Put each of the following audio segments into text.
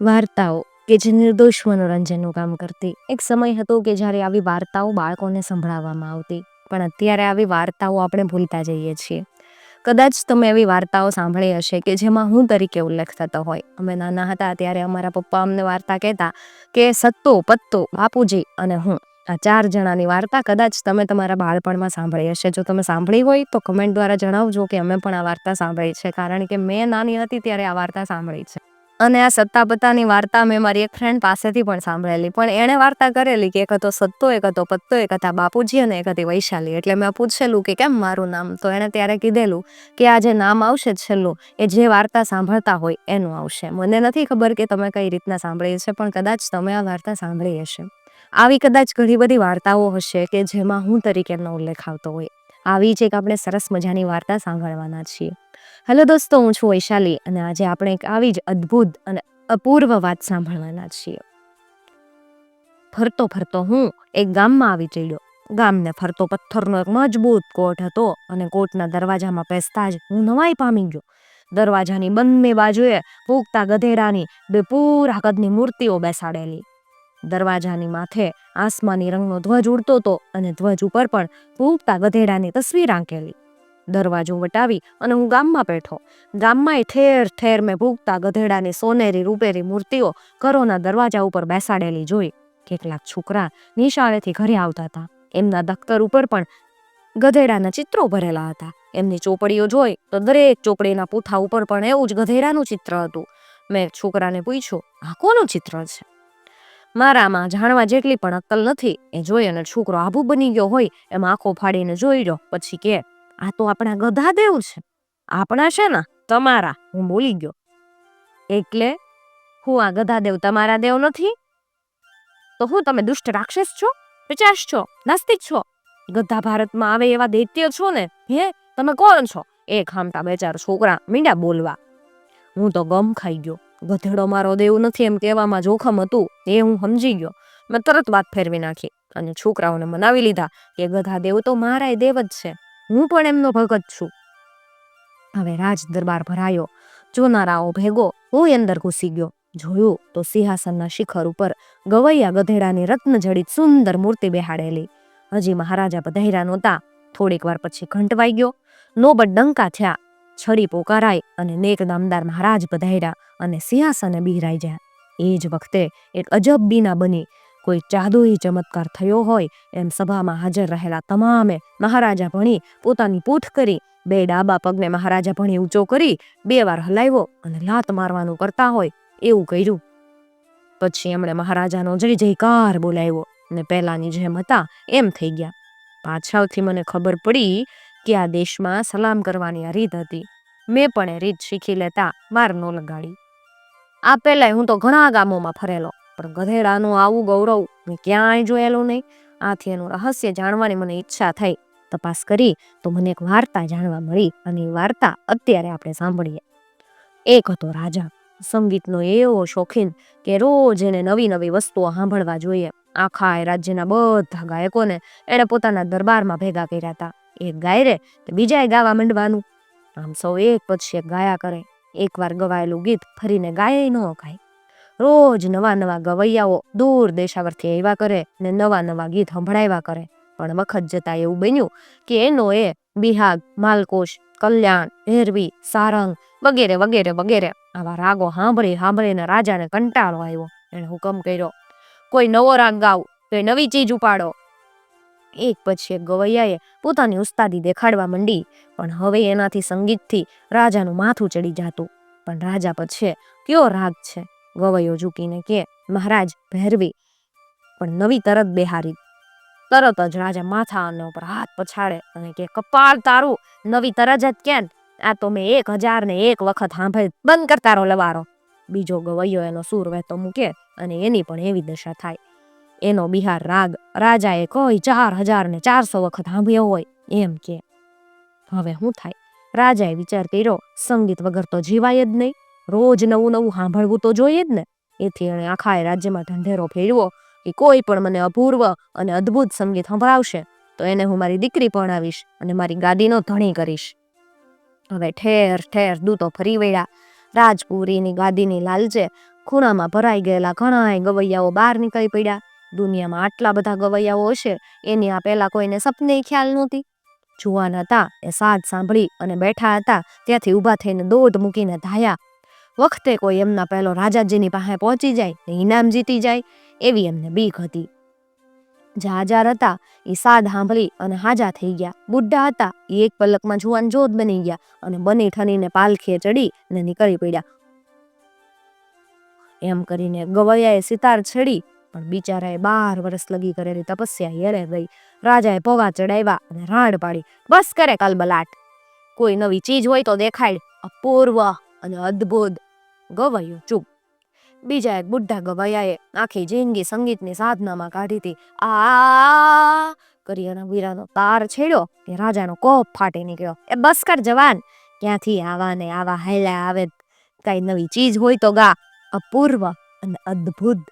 વાર્તાઓ કે જે નિર્દોષ મનોરંજનનું કામ કરતી. એક સમય હતો કે જ્યારે આવી વાર્તાઓ બાળકોને સંભળાવવામાં આવતી, પણ અત્યારે આવી વાર્તાઓ આપણે ભૂલતા જઈએ છીએ. કદાચ તમે એવી વાર્તાઓ સાંભળી હશે કે જેમાં હું તરીકે ઉલ્લેખ થતો હોય. અમે નાના હતા ત્યારે અમારા પપ્પા અમને વાર્તા કહેતા કે, સત્તો, પત્તો, બાપુજી અને હું. આ ચાર જણાની વાર્તા કદાચ તમે તમારા બાળપણમાં સાંભળી હશે. જો તમે સાંભળી હોય તો કમેન્ટ દ્વારા જણાવજો કે અમે પણ આ વાર્તા સાંભળી છે. કારણ કે મેં નાની હતી ત્યારે આ વાર્તા સાંભળી છે. અને આ સત્તા પત્તાની વાર્તા મેં મારી એક ફ્રેન્ડ પાસેથી પણ સાંભળેલી. પણ એણે વાર્તા કરેલી કે એક હતો સત્તો, એક હતો પત્તો, એક હતા બાપુજી અને એક હતી વૈશાલી. એટલે મેં પૂછેલું કે કેમ મારું નામ? તો એણે ત્યારે કીધેલું કે આ જે નામ આવશે છેલ્લું, એ જે વાર્તા સાંભળતા હોય એનું આવશે. મને નથી ખબર કે તમે કઈ રીતના સાંભળી હશે પણ કદાચ તમે આ વાર્તા સાંભળી હશે. આવી કદાચ ઘણી બધી વાર્તાઓ હશે કે જેમાં હું તરીકેનો ઉલ્લેખ આવતો હોય. આવી જ એક આપણે સરસ મજાની વાર્તા સાંભળવાના છીએ. હેલો દોસ્તો, હું છું વૈશાલી અને આજે આપણે એક આવી જ અદ્ભુત અને અપૂર્વ વાત સાંભળવાના છીએ. ફરતો ફરતો હું એક ગામમાં આવી ચડ્યો. ગામને ફરતો પથ્થરનો એક મજબૂત કોટ હતો અને કોટના દરવાજામાં પેસતા જ હું નવાઈ પામી ગયો. દરવાજાની બંને બાજુએ પૂગતા ગધેડાની બે પૂરા કદની મૂર્તિઓ બેસાડેલી. દરવાજાની માથે આસમાની રંગનો ધ્વજ ઉડતો હતો અને ધ્વજ ઉપર પણ પૂગતા ગધેડાની તસવીર આંકેલી. દરવાજો વટાવી અને હું ગામમાં બેઠો. ગામમાંય ઠેર ઠેર મેં ભૂગતા ગધેડાની સોનેરી રૂપેરી મૂર્તિઓ ઘરોના દરવાજા ઉપર બેસાડેલી જોઈ. કેટલાક છોકરા નિશાળેથી ઘરે આવતા હતા. એમના દફતર ઉપર પણ ગધેડાના ચિત્રો ભરેલા હતા. એમની ચોપડીઓ જોઈ તો દરેક ચોપડીના પૂઠા ઉપર પણ એવું જ ગધેડાનું ચિત્ર હતું. મેં છોકરાને પૂછ્યું, આ કોનું ચિત્ર છે? મારામાં જાણવા જેટલી પણ અક્કલ નથી. એ જોઈ અને છોકરો આભુ બની ગયો હોય એમ આંખો ફાડીને જોઈ રહ્યો. પછી કે આ તો આપણા ગધા દેવ છે. આપણા છે ને, તમારા. હું બોલી ગયો. એટલે હું આ ગધા દેવ તમારા દેવ નથી? તો હું તમે દુષ્ટ રાક્ષસ છો? પિચાશ છો? નાસ્તિક છો? ગધા ભારતમાં આવે એવા દૈત્ય છો ને, હે? તમે કોણ છો? એ ખામતા બેચાર છોકરા મીંડા બોલવા. હું તો ગમ ખાઈ ગયો. ગધેડો મારો દેવ નથી એમ કહેવામાં જોખમ હતું, એ હું સમજી ગયો. મેં તરત વાત ફેરવી નાખી અને છોકરાઓને મનાવી લીધા કે ગધા દેવ તો મારાય દેવ જ છે. હું પણ એમનો ભગત છું. હવે રાજ દરબાર ભરાયો. જોનારાઓ ભેગો હું અંદર ઘૂસી ગયો. જોયું તો સિંહાસનના શિખર ઉપર ગવૈયા ગધેડાની રત્નજડિત સુંદર મૂર્તિ બેહાડેલી. હજી મહારાજા પધાર્યા નહોતા. થોડીક વાર પછી ઘંટ વાગ્યો નોબત ડંકા થયા. છડી પોકારાઈ અને નેક દામદાર મહારાજ પધાર્યા અને સિંહાસને બિહરાઈ ગયા. એ જ વખતે એક અજબ બીના બની. કોઈ જાદુઈ ચમત્કાર થયો હોય, એમ સભામાં હાજર રહેલા તમામે મહારાજા ભણી પોતાની પૂઠ કરી, બે ડાબા પગને મહારાજા ભણી ઊંચો કરી, બે વાર હલાવ્યો અને લાત મારવાનું કરતા હોય, એવું કર્યું. પછી એમણે મહારાજાનો જય જયકાર બોલાવ્યો ને પહેલાની જેમ હતા, એમ થઈ ગયા. પાછળથી મને ખબર પડી કે આ દેશમાં સલામ કરવાની આ રીત હતી. મેં પણ એ રીત શીખી લેતા વાર ન લગાડી. આ પહેલાંય હું તો ઘણા ગામોમાં ફરેલો. પણ ગધેડાનું આવું ગૌરવ મેં ક્યાંય જોયેલું નહીં. આથી એનું રહસ્ય જાણવાની મને ઈચ્છા થઈ. તપાસ કરી તો મને એક વાર્તા જાણવા મળી અને એ વાર્તા અત્યારે આપણે સાંભળીએ. એક હતો રાજા. સંગીતનો એવો શોખીન કે રોજ એને નવી નવી વસ્તુઓ સાંભળવા જોઈએ. આખા એ રાજ્યના બધા ગાયકોને એણે પોતાના દરબારમાં ભેગા કર્યા હતા. એક ગાય રે તો બીજાએ ગાવા માંડવાનું. આમ સૌ એક પછી એક ગાયા કરે. એકવાર ગવાયેલું ગીત ફરીને ગાય ન ગાય. રોજ નવા નવા ગવૈયાઓ દૂર દેશાવરથી આવ્યા કરે ને નવા નવા ગીત સંભળાવ્યા કરે. પણ વખત જતા એવું બન્યું કે એનો એ બિહાગ, માલકોશ, કલ્યાણ, ભેરવી, સારંગ વગેરે વગેરે વગેરે આવા રાગો સાંભળી સાંભળીને રાજાને કંટાળો આવ્યો. એણે હુકમ કર્યો, કોઈ નવો રાગ ગાવ કોઈ નવી ચીજ ઉપાડો. એક પછી એક ગવૈયાએ પોતાની ઉસ્તાદી દેખાડવા માંડી, પણ હવે એનાથી સંગીતથી રાજાનું માથું ચડી જાતું. પણ રાજા પછી, કયો રાગ છે? ગવૈયો ઝૂકીને કે, મહારાજ, ભૈરવી. પણ નવી તરત બેહારી. તરત જ રાજા માથા અને ઉપર હાથ પછાડે અને કે, કપાળ તારું, નવી તરજ જ કેમ આ તો મેં એક હજાર ને એક વખત સાંભળી બંધ કરતા રહો લવારો. બીજો ગવૈયો એનો સૂર વહેતો મૂકે અને એની પણ એવી દશા થાય. એનો બિહાર રાગ, રાજાએ કોઈ ચાર હજાર ને ચારસો વખત સાંભળ્યો હોય. એમ કે. હવે શું થાય? રાજાએ વિચાર કર્યો, સંગીત વગર તો જીવાય જ નહીં. રોજ નવું નવું સાંભળવું તો જોઈએ જ ને. એથી એણે આખા રાજ્યમાં ઢંઢેરો ફેરવો કે કોઈ પણ મને અપૂર્વ અને અદ્ભુત સંગીત સંભળાવશે, તો એને હું મારી દીકરી પરણાવીશ અને મારી ગાદીનો ધણી કરીશ. હવે ઠેર ઠેર દૂતો ફરી વળ્યા. રાજપુરીની ગાદીની લાલચે ખૂણામાં ભરાઈ ગયેલા ઘણાય ગવૈયાઓ બહાર નીકળી પડ્યા. દુનિયામાં આટલા બધા ગવૈયાઓ હશે, એની આ પહેલા કોઈને સપને ખ્યાલ નહોતી. જુવાન હતા, એ સાદ સાંભળી અને બેઠા હતા, ત્યાંથી ઊભા થઈને દોઢ મૂકીને ધાયા. વખતે કોઈ એમના પહેલો રાજાજીની પાસે પહોંચી જાય ને ઇનામ જીતી જાય, એવી એમને બીક હતી. જાજાર હતા, એ સાદ સાંભળી અને હાજા થઈ ગયા. બુઢા હતા, એ એક પલકમાં જુવાન જોત બની ગયા અને બની ઠનીને પાલખીએ ચડી અને નીકળી પડ્યા. એમ કરીને ગવૈયાએ સિતાર છેડી, પણ બિચારાએ બાર વર્ષ લગી કરેલી તપસ્યા હેરે ગઈ. રાજાએ પવા ચડાવ્યા અને રાડ પાડી. બસ કરે કલબલાટ કોઈ નવી ચીજ હોય તો દેખાડ. અપૂર્વ અને અદ્ભુત. ગવાયું. ચૂપ. બીજા એક બુઢા ગવાયાએ આખી જિંદગી સંગીતની સાધનામાં કાઢી હતી. આ કરી અને વીરાનો તાર છેડ્યો કે રાજાનો કોપ ફાટી નીકળ્યો. એ બસ કર જવાન, ક્યાંથી આવા ને આવા હેલા આવે? કઈ નવી ચીજ હોય તો ગા. અપૂર્વ અને અદ્ભુત.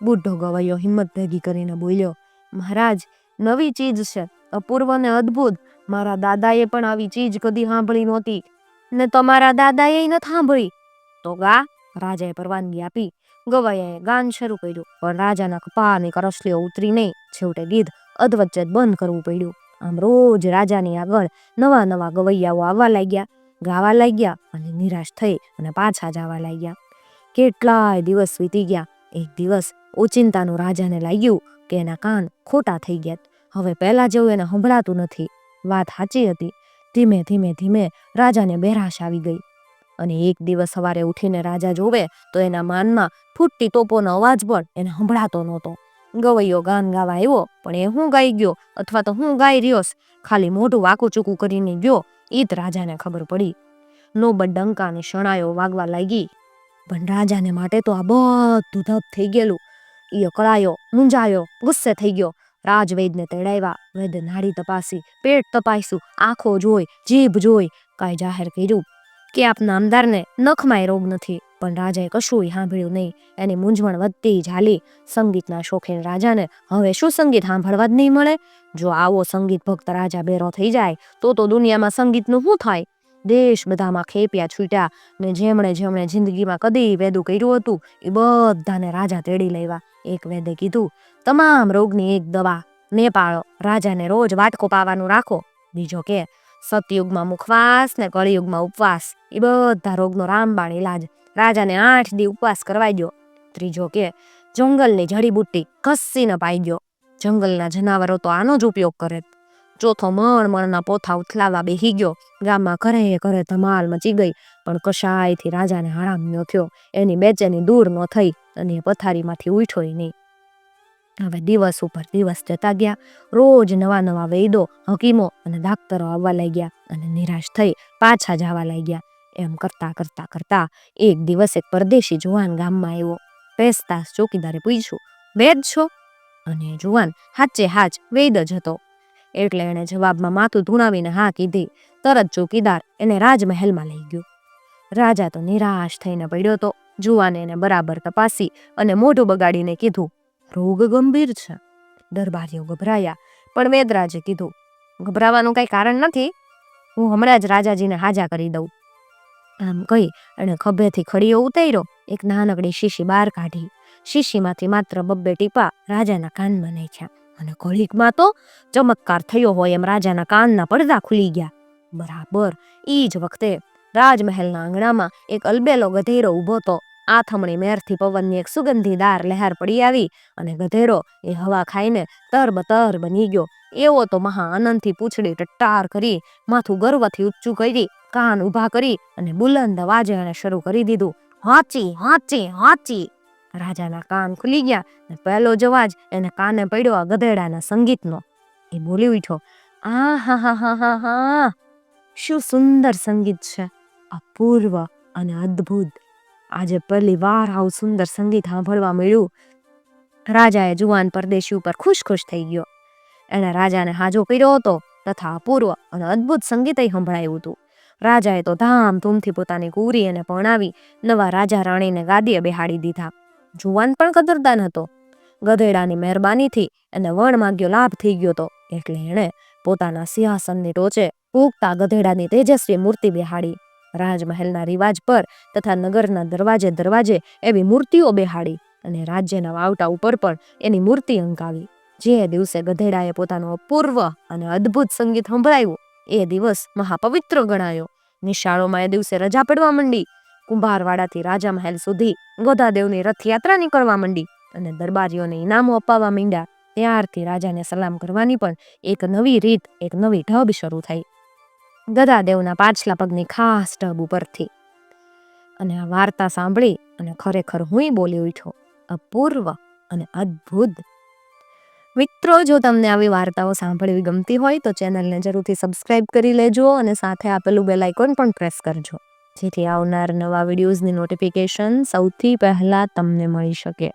બુઢો ગવાયો હિંમત ભેગી કરીને બોલ્યો, મહારાજ, નવી ચીજ છે. અપૂર્વ ને અદ્ભુત. મારા દાદાએ પણ આવી ચીજ કદી સાંભળી નહોતી ને તમારા દાદાએ નથી સાંભળી. તો ગા, રાજાએ પરવાનગી આપી. ગવાયાએ ગાન શરૂ કર્યું, પણ રાજાના કપાની કરસલીઓ ઉતરી નહીં. છેવટે ગીત અધવચ્ચે બંધ કરવું પડ્યું. આમ રોજ રાજાની આગળ નવા નવા ગવૈયાઓ આવવા લાગ્યા. ગાવા લાગ્યા અને નિરાશ થઈ અને પાછા જવા લાગ્યા. કેટલાય દિવસ વીતી ગયા. એક દિવસ ઓચિંતાનું રાજાને લાગ્યું કે એના કાન ખોટા થઈ ગયા. હવે પહેલાં જેવું એને સંભળાતું નથી. વાત સાચી હતી. ધીમે ધીમે ધીમે રાજાને બેરાશ આવી ગઈ. અને એક દિવસ સવારે ઉઠીને રાજા જોવે તો એના માનમાં ફૂટતી તોપોનો અવાજ પણ એને સંભળાતો નહોતો. ગવૈયો ગાન ગાવા આવ્યો, પણ એ હું ગાઈ ગયો અથવા તો હું ગાઈ રહ્યોસ ખાલી મોઢું વાકું ચૂકું કરીને ગયો, એ જ રાજાને ખબર પડી. નોબત ડંકાની શણાયો વાગવા લાગી. પણ રાજાને માટે તો આ બધું ધપ થઈ ગયેલું. એ અકળાયો, મૂંઝાયો, ગુસ્સે થઈ ગયો. રાજવૈદને તેડાવ્યા. વૈદ્ય નાડી તપાસી, પેટ તપાસ્યું, આંખો જોઈ, જીભ જોઈ, કાંઈ જાહેર કર્યું. કે આપ નામદારને નખમાંય રોગ નથી. પણ રાજાએ કશુંય સાંભળ્યું નહીં. એની મૂંઝવણ વધતી ચાલી સંગીતના શોખીન રાજાને હવે શું સંગીત સાંભળવા જ નહીં મળે? જો આવો સંગીત ભક્ત રાજા બેરો થઈ જાય, તો તો દુનિયામાં સંગીતનું શું થાય? દેશ બધામાં ખેપ્યા છૂટ્યા ને જેમણે જેમણે જિંદગીમાં કદી વેદું કર્યું હતું, એ બધાને રાજા તેડી લેવા. એક વેદે કીધું, તમામ રોગની એક દવા. ને પાળો રાજાને રોજ વાટકો પાવાનું રાખો. બીજો કે સતયુગમાં મુખવાસ ને કળિયુગમાં ઉપવાસ. એ બધા રોગનો રામબાણ ઇલાજ રાજાને આઠ દી ઉપવાસ કરવાઈ ગયો. ત્રીજો કે, જંગલની જડીબુટ્ટી ઘસીને પાઈ ગયો. જંગલના જનાવરો તો આનો જ ઉપયોગ કરે. ચોથો મણ મણના પોથા ઉથલાવા બેહી ગયો. ગામમાં ઘરે ઘરે ધમાલ મચી ગઈ, પણ કશાયથી રાજાને આરામ ન થયો. એની બેચેની દૂર ન થઈ અને પથારીમાંથી ઉઠ્યો નહીં. હવે દિવસ ઉપર દિવસ જતા ગયા. રોજ નવા નવા વૈદો, હકીમો અને ડાક્ટરો આવવા લાગ્યા અને નિરાશ થઈ પાછા જવા લાગ્યા. એમ કરતા કરતા કરતા એક દિવસ એક પરદેશી જુવાન ગામમાં આવ્યો. પેસ્તાસ ચોકીદારે પૂછ્યું વેદ છો? અને જુવાન હાચે હાચ વેદ જ હતો. એટલે એણે જવાબમાં માથું ધૂણાવીને હા કીધી. તરત ચોકીદાર એને રાજમહેલમાં લઈ ગયો. રાજા તો નિરાશ થઈને પડ્યો તો જુવાને એને બરાબર તપાસી અને મોઢું બગાડીને કીધું રોગ ગંભીર છે. દરબારીઓ ગભરાયા, પણ વેદરાજે કીધું, ગભરાવાનું કાંઈ કારણ નથી. હું હમણાં જ રાજાજીને હાજા કરી દઉં. આમ કહી એણે ખભેથી ખડીઓ ઉતાર્યો, એક નાનકડી શીશી બહાર કાઢી. શીશીમાંથી માત્ર બબ્બે ટીપા રાજાના કાનમાં નાખ્યા અને ઘડીકમાં તો ચમત્કાર થયો હોય એમ રાજાના કાનના પડદા ખુલી ગયા. બરાબર ઈ જ વખતે રાજમહેલના આંગણામાં એક અલબેલો ગધેરો ઊભો તો આથમણી મેરથી પવનની એક સુગંધીદાર લહેર પડી આવી અને ગધેરો એ હવા ખાઈને તરબતર બની ગયો. એવો તો મહા આનંદથી પૂંછડી ટટ્ટાર કરી, માથું ગર્વથી ઊંચું કરી, કાન ઊભા કરી અને બુલંદ અવાજે એણે શરૂ કરી દીધું, હાચી હાચી હાચી. રાજાના કાન ખુલી ગયા ને પહેલો જવાજ એને કાને પડ્યો આ ગધેડાના સંગીતનો. એ બોલી ઉઠ્યો આ હા હા હા હા હા શું સુંદર સંગીત છે. અપૂર્વ અને અદ્ભુત. આજે પહેલી વાર આવું સુંદર સંગીત સાંભળવા મળ્યું. રાજાએ જુવાન પરદેશી ઉપર ખુશ ખુશ થઈ ગયો. એણે રાજાને હાજો કર્યો હતો, તથા અપૂર્વ અને અદ્ભુત સંગીતય સંભળાયું હતું. રાજાએ તો ધામધૂમથી પોતાની કુરી એને પરણાવી નવા રાજા રાણીને ગાદીએ બેહાડી દીધા. જુવાન પણ કદરદાન હતો. ગધેડાની મહેરબાનીથી એને વણ માગ્યો લાભ થઈ ગયો હતો, એટલે એણે પોતાના સિંહાસનની ટોચે ઉગતા ગધેડાની તેજસ્વી મૂર્તિ બેહાડી. રાજમહેલના રિવાજ પર તથા નગરના દરવાજે દરવાજે એવી મૂર્તિઓ બેહાડી અને રાજ્યના વાવટા ઉપર પણ એની મૂર્તિ અંકાવી જે દિવસે ગધેડાએ પોતાનું અપૂર્વ અને અદ્ભુત સંગીત સંભળાયું, એ દિવસ મહાપવિત્ર ગણાયો. નિશાળોમાં એ દિવસે રજા પડવા માંડી. કુંભારવાડાથી રાજા મહેલ સુધી ગોધાદેવની રથયાત્રા નીકળવા માંડી અને દરબારીઓને ઇનામો અપાવવા માંડ્યા. ત્યારથી રાજાને સલામ કરવાની પણ એક નવી રીત, એક નવી ઢબ શરૂ થઈ. ગદાદેવના પાછલા પગની ખાસ ઢબ ઉપરથી. અને આ વાર્તા સાંભળી અને ખરેખર હુંય બોલી ઉઠ્યો. અપૂર્વ અને અદ્ભુત. મિત્રો, જો તમને આવી વાર્તાઓ સાંભળવી ગમતી હોય તો ચેનલને જરૂરથી સબસ્ક્રાઇબ કરી લેજો અને સાથે આપેલું બેલ આઇકોન પણ પ્રેસ કરજો. જેથી આવનાર નવા વિડીયોઝની નોટિફિકેશન સૌથી પહેલાં તમને મળી શકે.